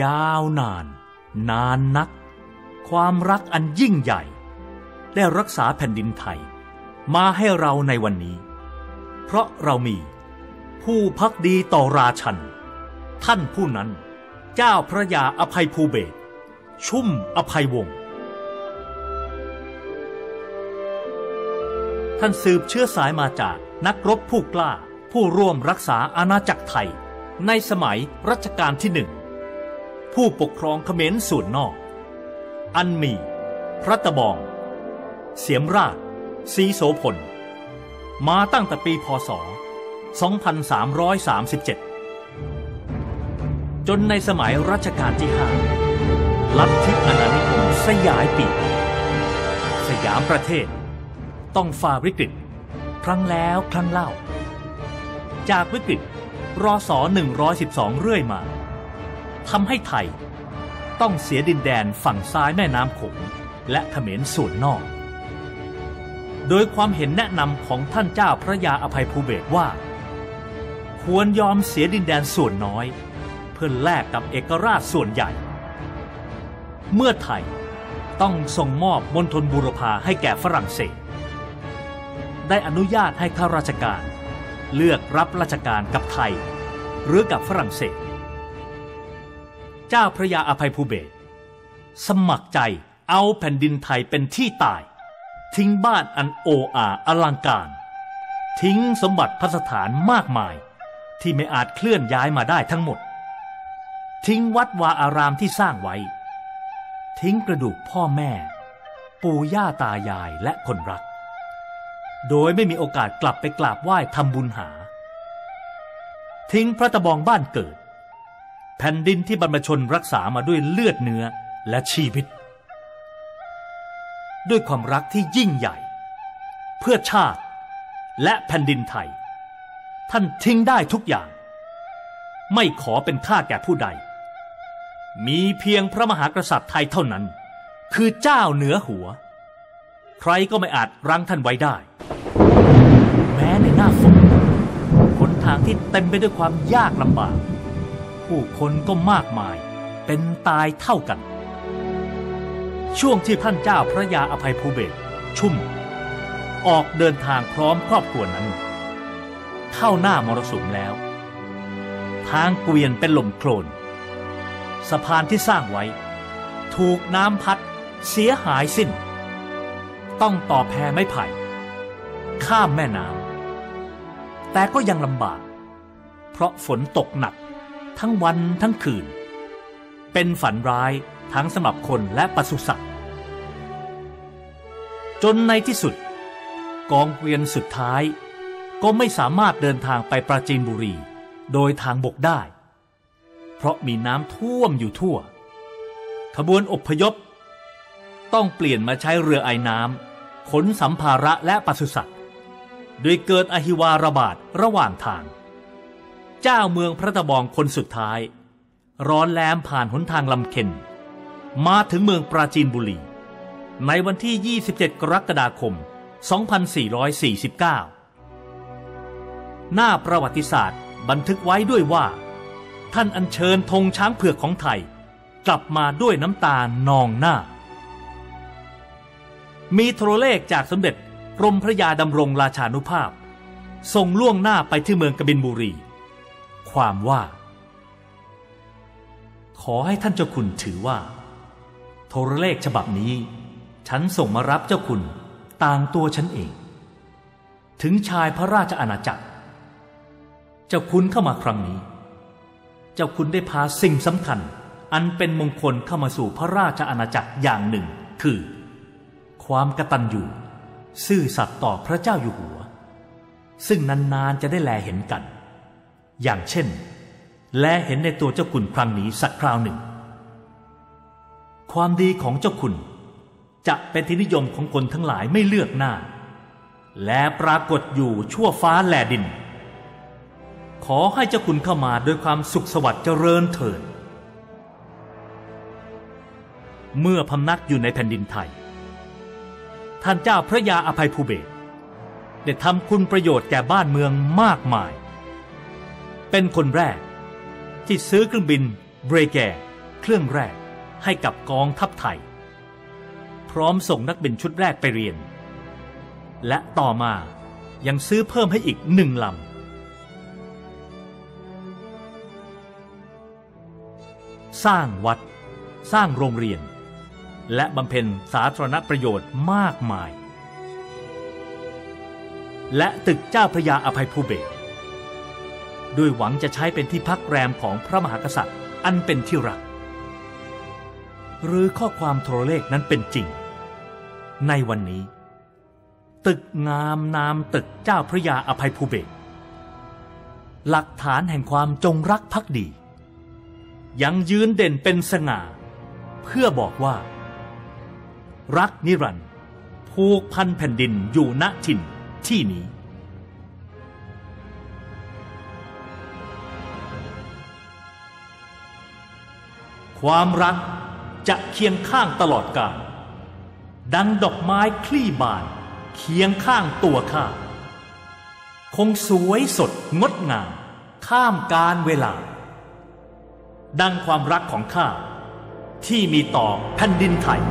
ยาวนาน นานนัก ความรักอันยิ่งใหญ่ ได้รักษาแผ่นดินไทย มาให้เราในวันนี้ เพราะเรามีผู้พักดีต่อราชัน ท่านผู้นั้น เจ้าพระยาอภัยภูเบศชุ่มอภัยวงศ์ท่านสืบเชื้อสายมาจากนักรบผู้กล้าผู้ร่วมรักษาอาณาจักรไทย ในสมัยรัชกาลที่หนึ่ง ผู้ปกครองเขมรส่วนนอก อันมี พระตะบอง เสียมราชสีโสพล มาตั้งแต่ปีพศ 2337 จนในสมัยรัชกาลที่ห้าลัทธิอาณานิคมสยายปีกสยามประเทศ ต้องฝ่าวิกฤต ครั้งแล้วครั้งเล่า จากวิกฤตรอสอ112 เรื่อยมา ทำให้ไทย ต้องเสียดินแดนฝั่งซ้ายแม่น้ำโขงและเขมรส่วนนอก โดยความเห็นแนะนำของท่านเจ้าพระยาอภัยภูเบศว่า ควรยอมเสียดินแดนส่วนน้อย เพื่อแลกกับเอกราชส่วนใหญ่ เมื่อไทยต้องส่งมอบมณฑลบูรพาให้แก่ฝรั่งเศส ได้อนุญาตให้ข้าราชการ เลือกรับราชการกับไทย หรือกับฝรั่งเศส เจ้าพระยาอภัยภูเบศสมัครใจเอาแผ่นดินไทยเป็นที่ตาย ทิ้งบ้านอันโออาอลังการ ทิ้งสมบัติพัสถานมากมาย ที่ไม่อาจเคลื่อนย้ายมาได้ทั้งหมด ทิ้งวัดวาอารามที่สร้างไว้ ทิ้งกระดูกพ่อแม่ ปู่ย่าตายายและคนรัก โดยไม่มีโอกาสกลับไปกราบไหว้ทำบุญหา ทิ้งพระตะบองบ้านเกิด แผ่นดินที่บรรพชนรักษามาด้วยเลือดเนื้อและชีวิต ด้วยความรักที่ยิ่งใหญ่ เพื่อชาติและแผ่นดินไทย ท่านทิ้งได้ทุกอย่าง ไม่ขอเป็นข้าแก่ผู้ใด มีเพียงพระมหากษัตริย์ไทยเท่านั้น คือเจ้าเหนือหัว ใครก็ไม่อาจรั้งท่านไว้ได้ แม้ในหน้าฝนหนทางที่เต็มไปด้วยความยากลำบาก ผู้คนก็มากมาย เป็นตายเท่ากัน ช่วงที่ท่านเจ้าพระยาอภัยภูเบศชุ่ม ออกเดินทางพร้อมครอบครัวนั้น เข้าหน้ามรสุมแล้ว ทางเกวียนเป็นลมโคลนสะพานที่สร้างไว้ ถูกน้ำพัดเสียหายสิ้น ต้องต่อแพไม้ไผ่ ข้ามแม่น้ำแต่ก็ยังลำบาก เพราะฝนตกหนัก ทั้งวันทั้งคืน เป็นฝันร้ายทั้งสำหรับคนและปศุสัตว์ จนในที่สุด กองเกวียนสุดท้าย ก็ไม่สามารถเดินทางไปปราจีนบุรี โดยทางบกได้ เพราะมีน้ำท่วมอยู่ทั่ว ขบวนอพยพ ต้องเปลี่ยนมาใช้เรือไอ้น้ำขนสัมภาระและปศุสัตว์โดยเกิดอหิวาระบาดระหว่างทาง เจ้าเมืองพระตะบองคนสุดท้าย ร้อนแลมผ่านหนทางลำเค็น มาถึงเมืองปราจีนบุรี ในวันที่ 27 กรกฎาคม 2449 หน้าประวัติศาสตร์บันทึกไว้ด้วยว่า ท่านอัญเชิญธงช้างเผือกของไทย กลับมาด้วยน้ำตานองหน้า มีโทรเลขจากสมเด็จกรมพระยาดำรงราชานุภาพส่งล่วงหน้าไปที่เมืองกบินบุรี ความว่า ขอให้ท่านเจ้าคุณถือว่า โทรเลขฉบับนี้ ฉันส่งมารับเจ้าคุณต่างตัวฉันเอง ถึงชายพระราชอาณาจักร เจ้าคุณเข้ามาครั้งนี้ เจ้าคุณได้พาสิ่งสำคัญ อันเป็นมงคลเข้ามาสู่พระราชอาณาจักรอย่างหนึ่ง คือ ความกตัญญูซื่อสัตย์ต่อพระเจ้าอยู่หัว ซึ่งนานๆจะได้แลเห็นกัน อย่างเช่น และเห็นในตัวเจ้าคุณครั้งนี้สักคราวหนึ่ง ความดีของเจ้าคุณ จะเป็นที่นิยมของคนทั้งหลายไม่เลือกหน้า และปรากฏอยู่ชั่วฟ้าแลดิน ขอให้เจ้าคุณเข้ามาโดยความสุขสวัสดิ์เจริญเถิดเมื่อพำนักอยู่ในแผ่นดินไทย ท่านเจ้าพระยาอภัยภูเบศได้ทำคุณประโยชน์แก่บ้านเมืองมากมาย เป็นคนแรก ที่ซื้อเครื่องบินเบรแกเครื่องแรกให้กับกองทัพไทย พร้อมส่งนักบินชุดแรกไปเรียน และต่อมายังซื้อเพิ่มให้อีกหนึ่งลำสร้างวัด สร้างโรงเรียน และบำเพ็ญสาธารณประโยชน์มากมาย และตึกเจ้าพระยาอภัยภูเบศร ด้วยหวังจะใช้เป็นที่พักแรมของพระมหากษัตริย์ อันเป็นที่รัก หรือข้อความโทรเลขนั้นเป็นจริง ในวันนี้ ตึกงามนามตึกเจ้าพระยาอภัยภูเบศหลักฐานแห่งความจงรักภักดี ยังยืนเด่นเป็นสง่า เพื่อบอกว่า รักนิรันดร์ผูกพันแผ่นดินอยู่ณถิ่นที่นี้ ความรักจะเคียงข้างตลอดกาลดังดอกไม้คลี่บาน เคียงข้างตัวข้าคงสวยสดงดงาม ข้ามการเวลา ดังความรักของข้าที่มีต่อแผ่นดินไทย